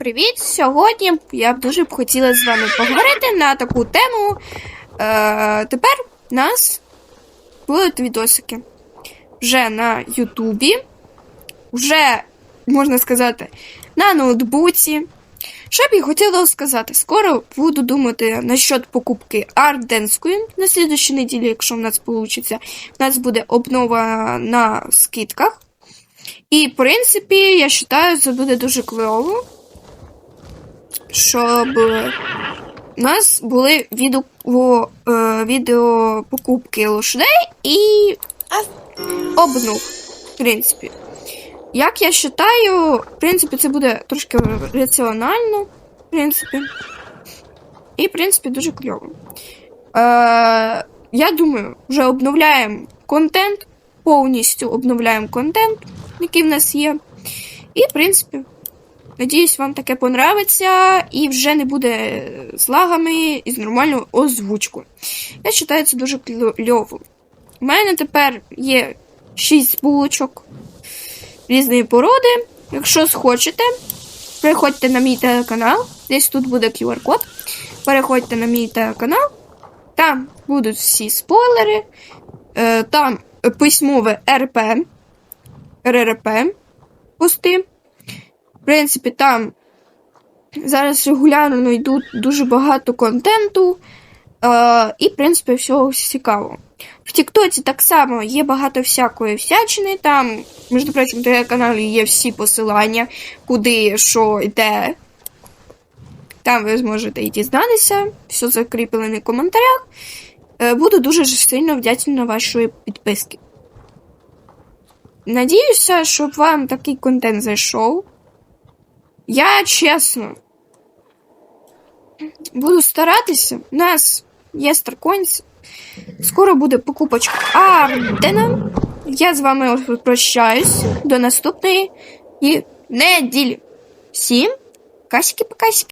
привіт! Сьогодні я б дуже б хотіла з вами поговорити на таку тему. Е, тепер у нас будуть відосики вже на Ютубі, вже, можна сказати, на ноутбуці. Що б я хотіла сказати? Скоро буду думати насчет покупки арденської на слідущій неділі, якщо в нас вийде. У нас буде обнова на скидках. І, в принципі, я вважаю, це буде дуже кльово, щоб у нас були відео, е, відео покупки лошадей і обнов, в принципі. Як я вважаю, в принципі, це буде трошки раціонально, в принципі. І, в принципі, дуже кльово. Е, я думаю, вже обновляємо контент, повністю обновляємо контент, який в нас є. І, в принципі, надіюсь, вам таке понравиться і вже не буде з лагами і з нормальною озвучкою. Я вважаю, це дуже кльово. У мене тепер є 6 булочок різної породи. Якщо схочете, приходьте на мій телеканал. Десь тут буде QR-код. Переходьте на мій телеканал. Там будуть всі спойлери. Е, Там письмове РП, РРП пости. В принципі, там зараз регулярно йдуть дуже багато контенту. Е, і, в принципі, всього цікавого. В Тіктоці так само є багато всякої всячини. Там, між прочим, на телеканалі є всі посилання, куди що йде. Там ви зможете і дізнатися, все закріплене в коментарях. Е, Буду дуже сильно вдячна вашої підписки. Надіюся, щоб вам такий контент зайшов. Я чесно буду старатися. У нас є Старконці. Скоро буде покупочка Ардена. Я з вами прощаюсь до наступної неділі. Всім касики-покасики.